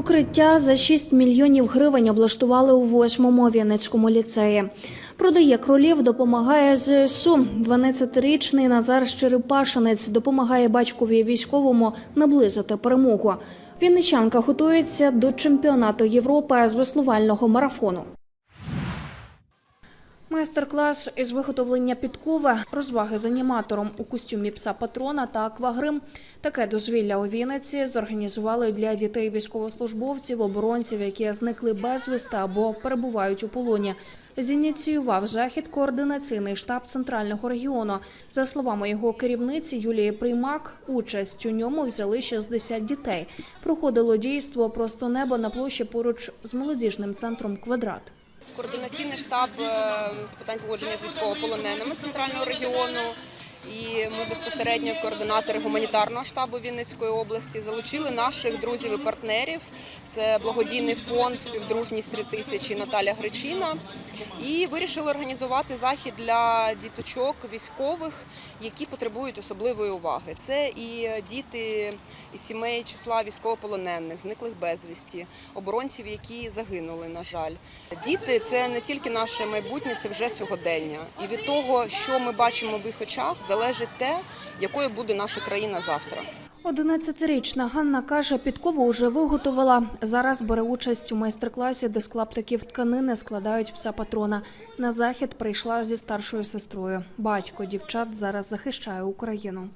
Укриття за 6 мільйонів гривень облаштували у восьмому Вінницькому ліцеї. Продає кролів, допомагає ЗСУ. 12-річний Назар Щерепашинець допомагає батькові військовому наблизити перемогу. Вінничанка готується до чемпіонату Європи з веслувального марафону. Майстер-клас із виготовлення підкови, розваги з аніматором у костюмі пса патрона та аквагрим. Таке дозвілля у Вінниці зорганізували для дітей військовослужбовців, оборонців, які зникли безвісти або перебувають у полоні. Зініціював захід координаційний штаб центрального регіону. За словами його керівниці Юлії Приймак, участь у ньому взяли 60 дітей. Проходило дійство просто небо на площі поруч з молодіжним центром Квадрат. Координаційний штаб е, з питань поводження з військовополоненими центрального регіону. І ми безпосередньо координатори гуманітарного штабу Вінницької області залучили наших друзів і партнерів. Це благодійний фонд Співдружність 3000 Наталя Гречина. І вирішили організувати захід для діточок військових, які потребують особливої уваги. Це і діти із сімей числа військовополонених, зниклих безвісті, оборонців, які загинули, на жаль. Діти це не тільки наше майбутнє, це вже сьогодення. І від того, що ми бачимо в їх очах, залежить те, якою буде наша країна завтра. 11-річна Ганна каже, підкову вже виготовила. Зараз бере участь у майстер-класі, де з клаптиків тканини складають пса патрона. На захід прийшла зі старшою сестрою. Батько дівчат зараз захищає Україну.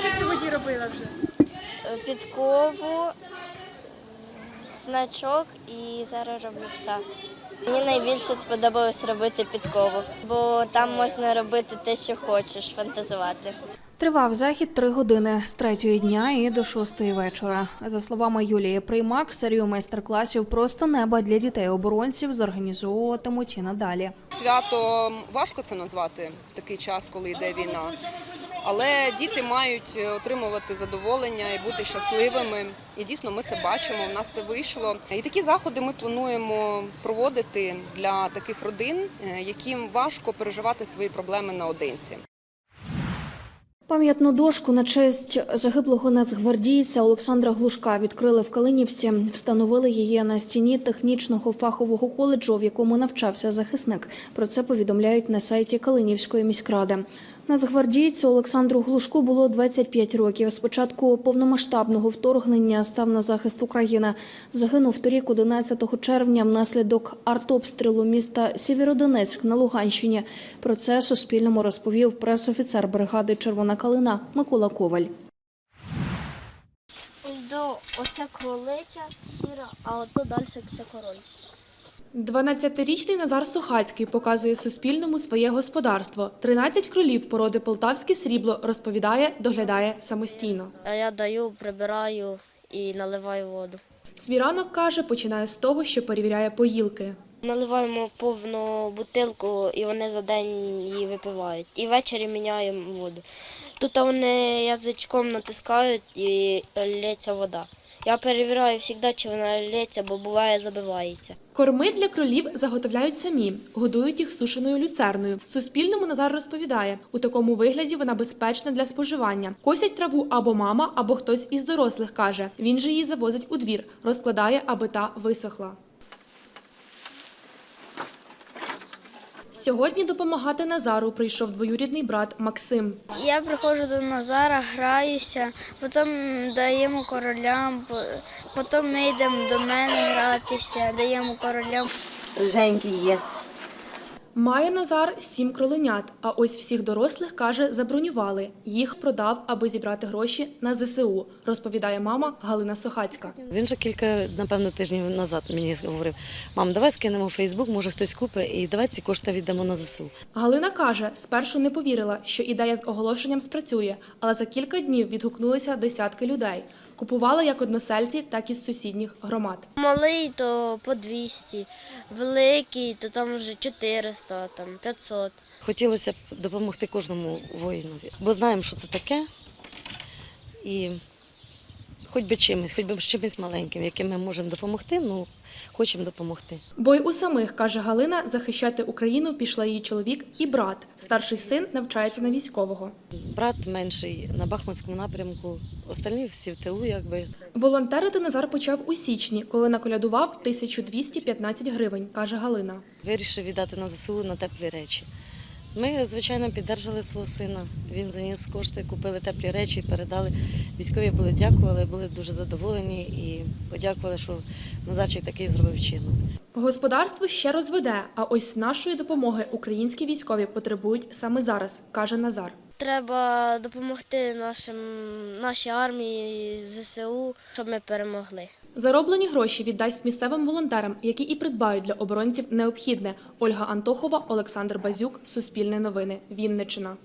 Що сьогодні робила вже? підкову, значок і зараз роблю пса. Мені найбільше сподобалось робити підкову, бо там можна робити те, що хочеш, фантазувати. Тривав захід три години з третьої дня і до шостої вечора. За словами Юлії Приймак, серію майстер-класів просто неба для дітей-оборонців зорганізовуватимуть і надалі. Свято важко це назвати в такий час, коли йде війна. Але діти мають отримувати задоволення і бути щасливими. І дійсно ми це бачимо. У нас це вийшло. І такі заходи ми плануємо проводити для таких родин, е, яким важко переживати свої проблеми наодинці. Пам'ятну дошку на честь загиблого нацгвардійця Олександра Глушка відкрили в Калинівці. Встановили її на стіні технічного фахового коледжу, в якому навчався захисник. Про це повідомляють на сайті Калинівської міськради. Нацгвардійцю Олександру Глушку було 25 років. З початку повномасштабного вторгнення став на захист України. Загинув торік, 11 червня, внаслідок артобстрілу міста Сєвєродонецьк на Луганщині. Про це Суспільному розповів пресофіцер бригади Червона калина Микола Коваль. До оця кролиця сіра, а ото далі це король. 12-річний Назар Сухацький показує Суспільному своє господарство. 13 кролів породи полтавське срібло розповідає, доглядає самостійно. А я даю, прибираю і наливаю воду. Свій ранок каже, починає з того, що перевіряє поїлки. Наливаємо повну бутилку і вони за день її випивають. І ввечері міняємо воду. Тут вони язичком натискають і лється вода. Я перевіряю завжди, чи вона лється, бо буває забивається. Корми для кролів заготовляють самі, годують їх сушеною люцерною. Суспільному Назар розповідає, у такому вигляді вона безпечна для споживання. Косять траву або мама, або хтось із дорослих каже. Він же її завозить у двір, розкладає, аби та висохла. Сьогодні допомагати Назару прийшов двоюрідний брат Максим. Я приходжу до Назара, граюся, потім даємо королям, потім ми йдемо до мене гратися, даємо королям. Женьки є. Має Назар сім кроленят, а ось всіх дорослих, каже, забронювали. Їх продав, аби зібрати гроші на ЗСУ, розповідає мама Галина Сохацька. Він вже кілька, напевно, тижнів назад мені говорив: мам, давай скинемо в Фейсбук, може хтось купить, і давай ці кошти віддамо на ЗСУ. Галина каже, спершу не повірила, що ідея з оголошенням спрацює, але за кілька днів відгукнулися десятки людей. Купували як односельці, так і з сусідніх громад. Малий то по 200, великий то там вже 400, там 500. Хотілося б допомогти кожному воїнові, бо знаємо, що це таке. І хоч би чимось, хоч би чимось маленьким, яким ми можемо допомогти, ну хочемо допомогти. Бо й у самих, каже Галина, захищати Україну пішла її чоловік і брат. Старший син навчається на військового. Брат менший на Бахмутському напрямку, остальні всі в тилу, якби. Волонтерити Назар почав у січні, коли наколядував 1215 гривень, каже Галина. Вирішив віддати на ЗСУ на теплі речі. Ми, звичайно, піддержали свого сина. Він заніс кошти, купили теплі речі, передали. Військові були дякували, були дуже задоволені і подякували, що Назарчик такий зробив чинок. Господарство ще розведе, а ось нашої допомоги українські військові потребують саме зараз, каже Назар. Треба допомогти нашим, нашій армії, ЗСУ, щоб ми перемогли. Зароблені гроші віддасть місцевим волонтерам, які і придбають для оборонців необхідне. Ольга Антохова, Олександр Базюк, Суспільне новини, Вінничина.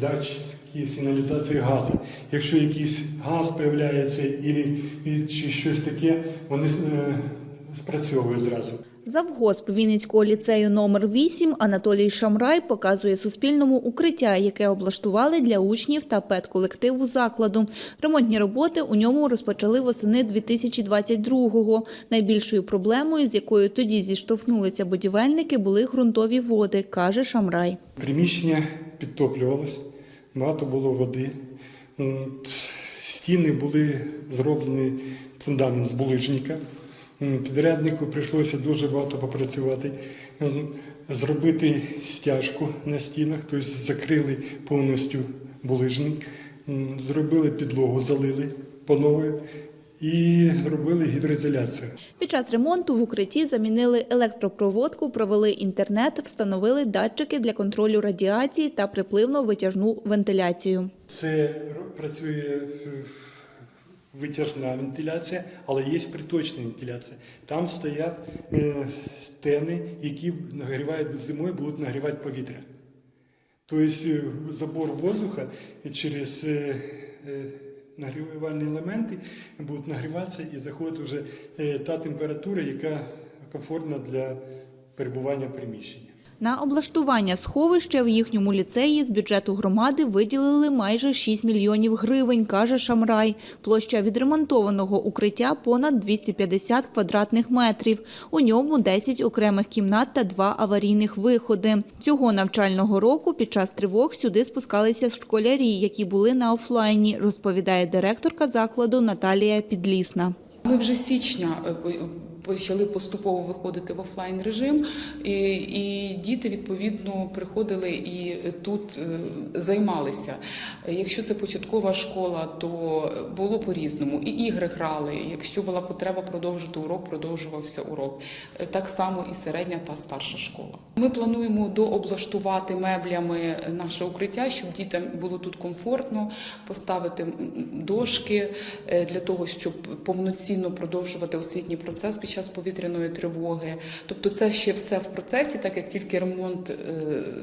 датчики сигналізації газу. Якщо якийсь газ з'являється чи щось таке, вони спрацьовують зразу. Завгосп Вінницького ліцею номер 8 Анатолій Шамрай показує Суспільному укриття, яке облаштували для учнів та педколективу закладу. Ремонтні роботи у ньому розпочали восени 2022-го. Найбільшою проблемою, з якою тоді зіштовхнулися будівельники, були ґрунтові води, каже Шамрай. Приміщення підтоплювалось, багато було води. Стіни були зроблені фундамент з булижника. Підряднику прийшлося дуже багато попрацювати, зробити стяжку на стінах, тобто закрили повністю булижник, зробили підлогу, залили по новій і зробили гідроізоляцію. Під час ремонту в укритті замінили електропроводку, провели інтернет, встановили датчики для контролю радіації та припливно-витяжну вентиляцію. Це працює витяжна вентиляція, але є приточна вентиляція. Там стоять е, тени, які нагрівають зимою, будуть нагрівати повітря. Тобто е, забор воздуха через е, е, нагрівальні елементи будуть нагріватися і заходить вже е, та температура, яка комфортна для перебування в приміщенні. На облаштування сховища в їхньому ліцеї з бюджету громади виділили майже 6 мільйонів гривень, каже Шамрай. Площа відремонтованого укриття понад 250 квадратних метрів. У ньому 10 окремих кімнат та два аварійних виходи. Цього навчального року під час тривог сюди спускалися школярі, які були на офлайні, розповідає директорка закладу Наталія Підлісна. Ми вже з січня е, почали поступово виходити в офлайн режим, і, і діти відповідно приходили і тут е, займалися. Якщо це початкова школа, то було по-різному. І ігри грали. Якщо була потреба продовжити урок, продовжувався урок. Е, Так само і середня та старша школа. Ми плануємо дооблаштувати меблями наше укриття, щоб дітям було тут комфортно, поставити дошки е, для того, щоб повноцінно продовжувати освітній процес під час повітряної тривоги. Тобто, це ще все в процесі, так як тільки ремонт е,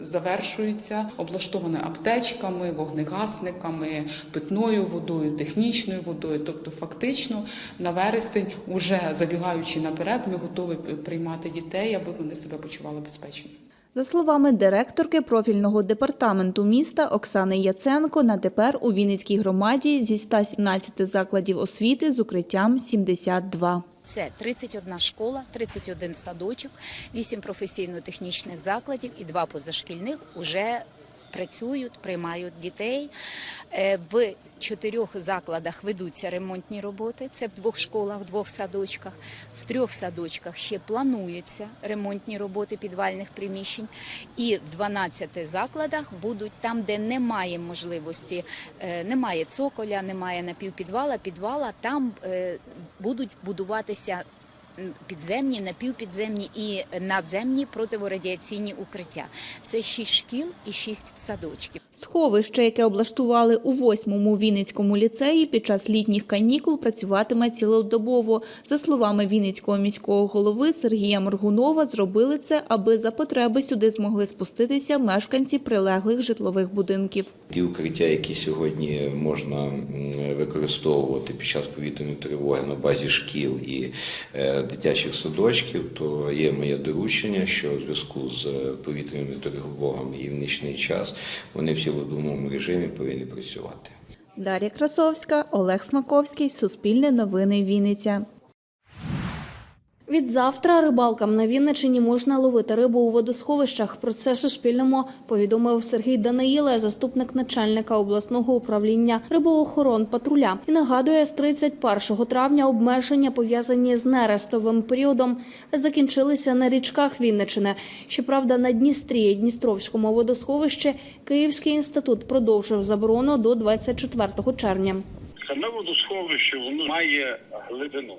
завершується, облаштоване аптечками, вогнегасниками, питною водою, технічною водою. Тобто, фактично на вересень, уже забігаючи наперед, ми готові приймати дітей, аби вони себе почували безпечно. За словами директорки профільного департаменту міста Оксани Яценко, на тепер у Вінницькій громаді зі 117 закладів освіти з укриттям 72. Це 31 школа, 31 садочок, 8 професійно-технічних закладів і 2 позашкільних уже працюють, приймають дітей. Е, В чотирьох закладах ведуться ремонтні роботи. Це в двох школах, в двох садочках. В трьох садочках ще плануються ремонтні роботи підвальних приміщень. І в 12 закладах будуть там, де немає можливості, е, немає цоколя, немає напівпідвала, підвала, там е, будуть будуватися підземні, напівпідземні і надземні противорадіаційні укриття. Це шість шкіл і шість садочків. Сховище, яке облаштували у 8-му Вінницькому ліцеї, під час літніх канікул працюватиме цілодобово. За словами Вінницького міського голови Сергія Моргунова, зробили це, аби за потреби сюди змогли спуститися мешканці прилеглих житлових будинків. Ті укриття, які сьогодні можна використовувати під час повітряної тривоги на базі шкіл і е, дитячих садочків, то є моє доручення, що в зв'язку з повітряними тривогами і в нічний час вони всі в одному режимі повинні працювати. Дар'я Красовська, Олег Смаковський, Суспільне новини Вінниця. Від завтра рибалкам на Вінничині можна ловити рибу у водосховищах. Про це Суспільному повідомив Сергій Даниїле, заступник начальника обласного управління рибоохорон патруля. І нагадує, з 31 травня обмеження пов'язані з нерестовим періодом закінчилися на річках Вінничини. Щоправда, на Дністрі Дністровському водосховищі Київський інститут продовжив заборону до 24 червня. Саме водосховище воно має глибину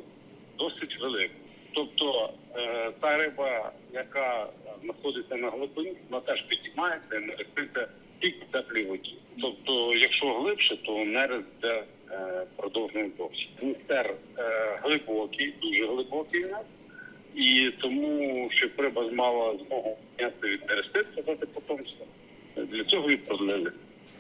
досить велику. Тобто е, та риба, яка знаходиться на глибині, вона теж підіймається і нереститься тільки в теплій воді. Тобто, якщо глибше, то нерест буде е, продовжений довше. Дністер е, глибокий, дуже глибокий у нас. І тому, щоб риба мала змогу підняти від нереститися, дати потомство, для цього і продлили.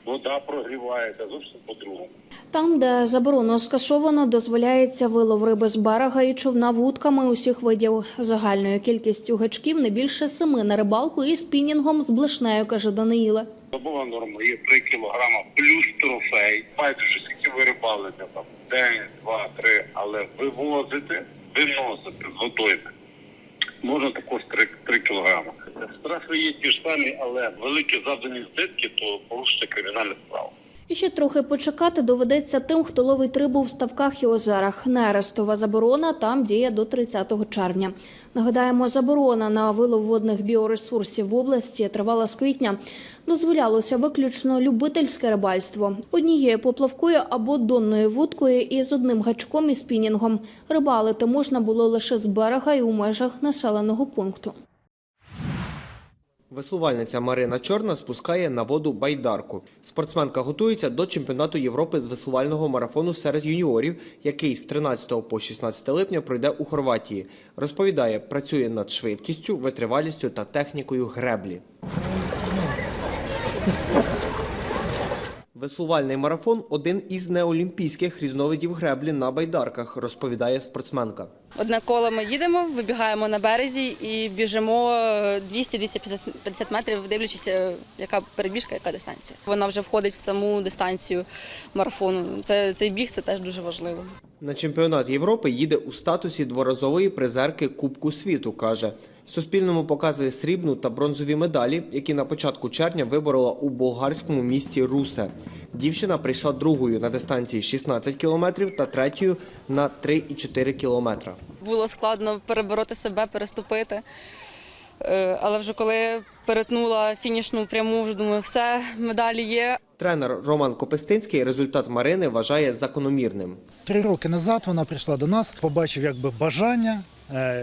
Вода прогрівається зовсім по-другому. Там, де заборону скасовано, дозволяється вилов риби з берега і човна вудками усіх видів. Загальною кількістю гачків не більше семи на рибалку і спінінгом з блешнею, каже Даниїла. Добова норма є 3 кілограма плюс трофей. Байдуже, скільки ви рибалите там день, два, три, але вивозити, виносити з водойми. Можна також 3, 3 кілограми. Штрафи є ті ж самі, але великі завдані збитки, то порушити кримінальну справу. І ще трохи почекати доведеться тим, хто ловить рибу в ставках і озерах. Нерестова заборона там діє до 30 червня. Нагадаємо, заборона на вилов водних біоресурсів в області тривала з квітня. Дозволялося виключно любительське рибальство однією поплавкою або донною вудкою і з одним гачком і спінінгом. Рибалити можна було лише з берега і у межах населеного пункту. Веслувальниця Марина Чорна спускає на воду байдарку. Спортсменка готується до чемпіонату Європи з висувального марафону серед юніорів, який з 13 по 16 липня пройде у Хорватії. Розповідає, працює над швидкістю, витривалістю та технікою греблі. Веслувальний марафон один із неолімпійських різновидів греблі на байдарках, розповідає спортсменка. Одне коло ми їдемо, вибігаємо на березі і біжимо 200-250 метрів, дивлячись, е, яка перебіжка, яка дистанція. Вона вже входить в саму дистанцію марафону. Це цей біг це теж дуже важливо. На чемпіонат Європи їде у статусі дворазової призерки Кубку світу, каже. Суспільному показує срібну та бронзові медалі, які на початку червня виборола у болгарському місті Русе. Дівчина прийшла другою на дистанції 16 кілометрів та третьою на 3,4 кілометра. Було складно перебороти себе, переступити. Е, Але вже коли перетнула фінішну пряму, вже думаю, все, медалі є. Тренер Роман Копестинський результат Марини вважає закономірним. Три роки назад вона прийшла до нас, побачив якби бажання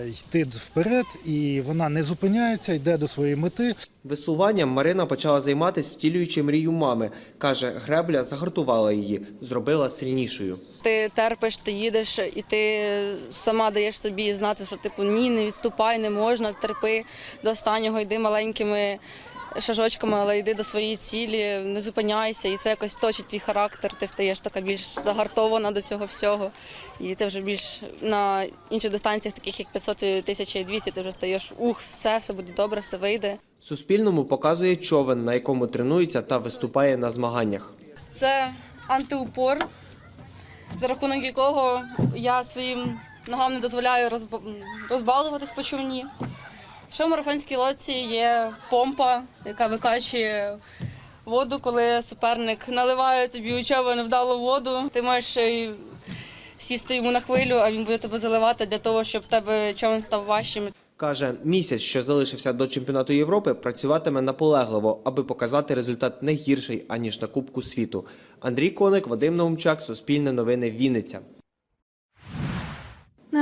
йти вперед, і вона не зупиняється, йде до своєї мети. Висуванням Марина почала займатися, втілюючи мрію мами. Каже, гребля загартувала її, зробила сильнішою. Ти терпиш, ти їдеш, і ти сама даєш собі знати, що типу ні, не відступай, не можна, терпи до останнього, йди маленькими шажочками, але йди до своєї цілі, не зупиняйся, і це якось точить твій характер. Ти стаєш така більш загартована до цього всього. І ти вже більш на інших дистанціях, таких як 500, 1200, ти вже стаєш ух, все, все буде добре, все вийде. Суспільному показує човен, на якому тренується та виступає на змаганнях. Це антиупор, за рахунок якого я своїм ногам не дозволяю розб- розбалуватись по човні. Ще в марафонській лодці є помпа, яка викачує воду, коли суперник наливає тобі у човен вдалу воду. Ти й сісти йому на хвилю, а він буде тебе заливати для того, щоб в тебе човен став важчим. Каже, місяць, що залишився до чемпіонату Європи, працюватиме наполегливо, аби показати результат не гірший, аніж на Кубку світу. Андрій Коник, Вадим Наумчак, Суспільне новини, Вінниця.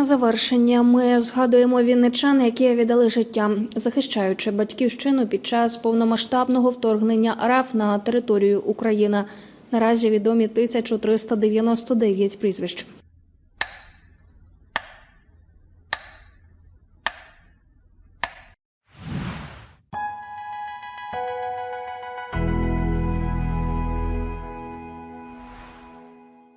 Завершення ми згадуємо вінничан, які віддали життя, захищаючи батьківщину під час повномасштабного вторгнення РФ на територію України. Наразі відомі 1399 прізвищ.